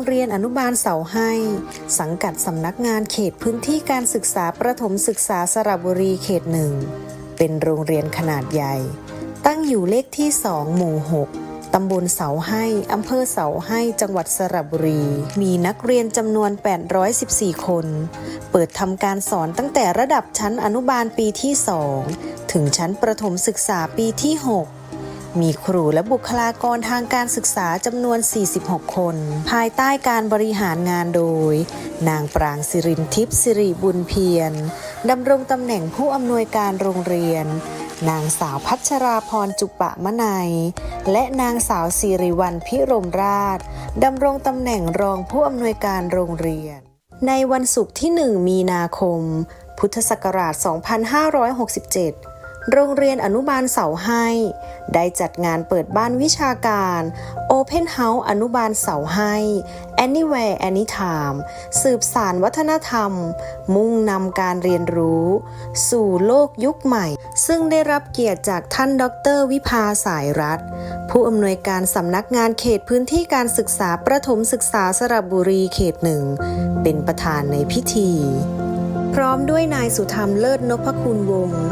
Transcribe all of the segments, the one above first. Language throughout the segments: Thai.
งเรียนอนุบาลเสาให้ สังกัดสำนักงานเขตพื้นที่การศึกษาประถมศึกษาสระบุรีเขตหนึ่ง เป็นโรงเรียนขนาดใหญ่ ตั้งอยู่เลขที่ 2 หมู่ 6ตำบลเสาให้อำเภอเสาให้จังหวัดสระบุรี มีนักเรียนจำนวน 814 คน เปิดทำการสอนตั้งแต่ระดับชั้นอนุบาลปีที่ 2 ถึงชั้นประถมศึกษาปีที่ 6 มีครูและบุคลากรทางการศึกษาจำนวน 46 คน ภายใต้การบริหารงานโดย นางปรางสิรินทิพย์สิริบุญเพียรดำรงตำแหน่งผู้อำนวยการโรงเรียน นางสาวพัชราพรจุปะมะไนยและนางสาวสิริวัลพิรมราชดำรงตำแหน่งรองผู้อำนวยการโรงเรียน ในวันศุกร์ที่ 1 มีนาคม พุทธศักราช 2567 โรงเรียนอนุบาลเสาให้ ได้จัดงานเปิดบ้านวิชาการ Open House อนุบาลเสาให้ Anywhere Anytime สืบสารวัฒนธรรม มุ่งนำการเรียนรู้ สู่โลกยุคใหม่ ซึ่งได้รับเกียรติจากท่านดรวิภาสายรัฐ ผู้อำนวยการสำนักงานเขตพื้นที่การศึกษาประถมศึกษาสระบุรีเขตหนึ่ง เป็นประธานในพิธี พร้อมด้วยนายสุธรรมเลิศนพคุณวงศ์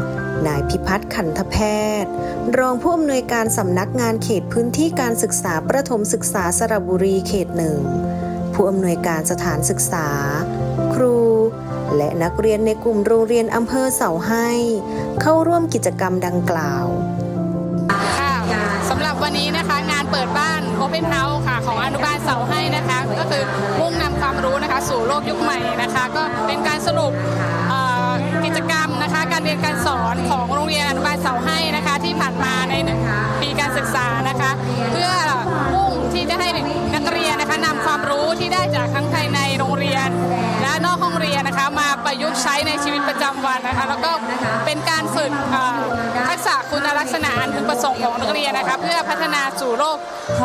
นายพิพัฒน์ขันธแพทย์ รองผู้อำนวยการสำนักงานเขตพื้นที่การศึกษาประถมศึกษาสระบุรีเขตหนึ่ง ผู้อำนวยการสถานศึกษา ครู และนักเรียนในกลุ่มโรงเรียนอำเภอเสาให้ เข้าร่วมกิจกรรมดังกล่าวค่ะสำหรับวันนี้นะคะงานเปิดบ้าน Open House ค่ะ ของอนุบาลเสาให้นะคะ ก็คือมุ่งนำความรู้นะคะ สู่โลกยุคใหม่นะคะ ก็เป็นการสรุป รียนการสอนของโรงเรียนอนุบาลเสาให้นะคะที่ผ่านมาในปีการศึกษานะคะ เพื่อมุ่งที่จะให้นักเรียนนะคะนำความรู้ที่ได้จากทั้งภายในโรงเรียน และนอกห้องเรียนนะคะมาประยุกต์ใช้ในชีวิตประจำวันนะคะแล้วก็เป็นการฝึก อันพึงประสงค์ของนักเรียนนะคะ เพื่อพัฒนาสู่โลก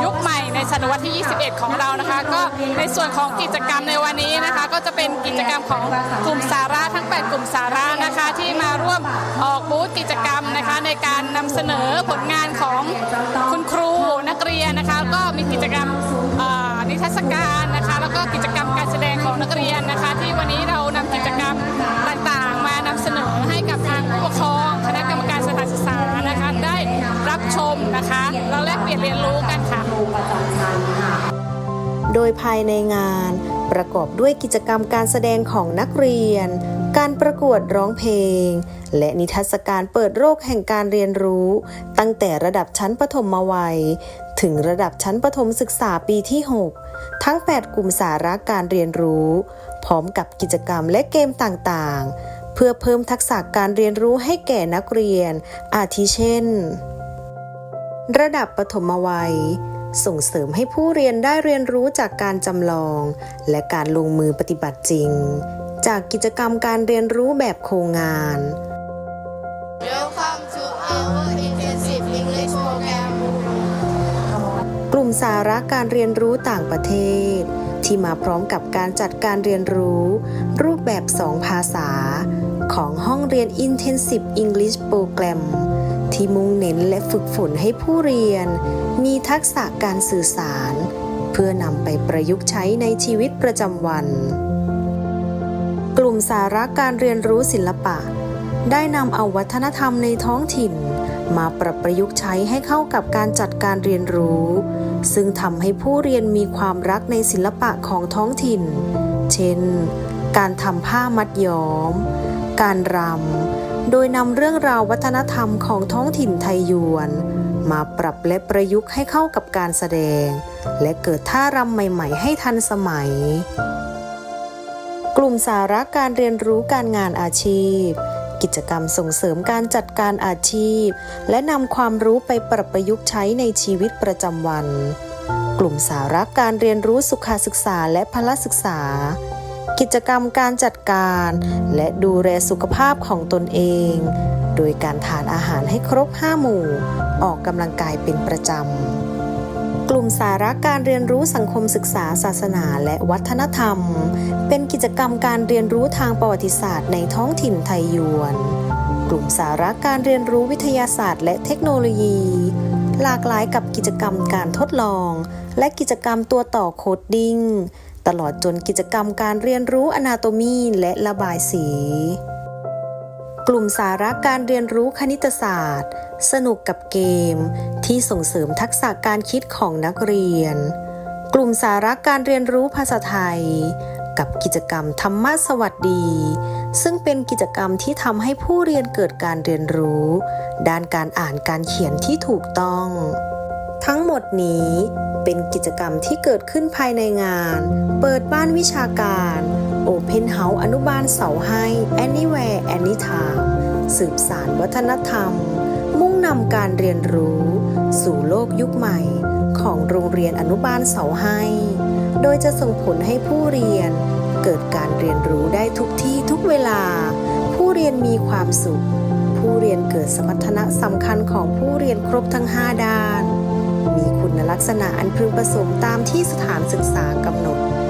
ยุคใหม่ในศตวรรษที่ 21 ของเรานะคะ ก็ในส่วนของกิจกรรมในวันนี้นะคะ ก็จะเป็นกิจกรรมของกลุ่มสาระทั้ง 8 กลุ่มสาระนะคะที่มาร่วมออกบูธกิจกรรมนะคะในการนำเสนอผลงานของคุณครูนักเรียนนะคะ ก็มีกิจกรรมนิทรรศการนะคะ แล้วก็กิจกรรมการแสดงของนักเรียนนะคะ ที่วันนี้เรา มนะคะแล้วแลกเปลี่ยนเรียนรู้กันค่ะโดยภายในงานประกอบด้วยกิจกรรมการแสดงของนักเรียน การประกวดร้องเพลง และนิทรรศการเปิดโลกแห่งการเรียนรู้ ตั้งแต่ระดับชั้นประถมวัย ถึงระดับชั้นประถมศึกษาปีที่ 6 ทั้ง 8 กลุ่มสาระการเรียนรู้ พร้อมกับกิจกรรมและเกมต่างๆ เพื่อเพิ่มทักษะการเรียนรู้ให้แก่นักเรียน อาทิเช่น ระดับปฐมวัย ส่งเสริมให้ผู้เรียนได้เรียนรู้จากการจำลอง และการลงมือปฏิบัติจริง จากกิจกรรมการเรียนรู้แบบโครงงาน Welcome to our intensive English program. กลุ่มสาระการเรียนรู้ต่างประเทศ ที่มาพร้อมกับการจัดการเรียนรู้ รูปแบบสองภาษา ของห้องเรียน Intensive English Program ที่มุ่งเน้นและฝึกฝนให้ผู้เรียน มีทักษะการสื่อสาร เพื่อนำไปประยุกต์ใช้ในชีวิตประจำวัน กลุ่มสาระการเรียนรู้ศิลปะ ได้นำเอาวัฒนธรรมในท้องถิ่น มาปรับประยุกต์ใช้ให้เข้ากับการจัดการเรียนรู้ ซึ่งทำให้ผู้เรียนมีความรักในศิลปะของท้องถิ่น เช่น การทำผ้ามัดย้อม การรำ โดยนำเรื่องราววัฒนธรรมของท้องถิ่นไทยยวน มาปรับและประยุกต์ให้เข้ากับการแสดง และเกิดท่ารำใหม่ ๆ ให้ทันสมัย กลุ่มสาระการเรียนรู้การงานอาชีพ กิจกรรมส่งเสริมการจัดการอาชีพ และนำความรู้ไปปรับประยุกต์ใช้ในชีวิตประจำวัน กลุ่มสาระการเรียนรู้สุขศึกษาและพละศึกษา กิจกรรมการจัดการ และดูแลสุขภาพของตนเอง โดยการทานอาหารให้ครบ 5 หมู่ ออกกำลังกายเป็นประจำ กลุ่มสาระการเรียนรู้สังคมศึกษาศาสนาและวัฒนธรรม เป็นกิจกรรมการเรียนรู้ทางประวัติศาสตร์ในท้องถิ่นไทยยวน กลุ่มสาระการเรียนรู้วิทยาศาสตร์ และเทคโนโลยี หลากหลายกับกิจกรรมการทดลอง และกิจกรรมตัวต่อโคดดิ้ง ตลอดจนกิจกรรมการเรียนรู้อนาโตมีและระบายสี กลุ่มสาระการเรียนรู้คณิตศาสตร์ สนุกกับเกม ที่ส่งเสริมทักษะการคิดของนักเรียน กลุ่มสาระการเรียนรู้ภาษาไทย กับกิจกรรมธรรมะสวัสดี ซึ่งเป็นกิจกรรมที่ทำให้ผู้เรียนเกิดการเรียนรู้ ด้านการอ่านการเขียนที่ถูกต้อง ทั้งหมดนี้เป็นกิจกรรมที่เกิดขึ้นภายในงาน เปิดบ้านวิชาการ Open House อนุบาลเสาให้ Anywhere Anytime สืบสารวัฒนธรรม มุ่งนำการเรียนรู้ สู่โลกยุคใหม่ ของโรงเรียนอนุบาลเสาให้ โดยจะส่งผลให้ผู้เรียน เกิดการเรียนรู้ได้ทุกที่ทุกเวลา ผู้เรียนมีความสุข ผู้เรียนเกิดสมรรถนะสำคัญของผู้เรียนครบทั้ง 5 ด้าน ณลักษณะอันพึงประสงค์ตามที่สถานศึกษากำหนด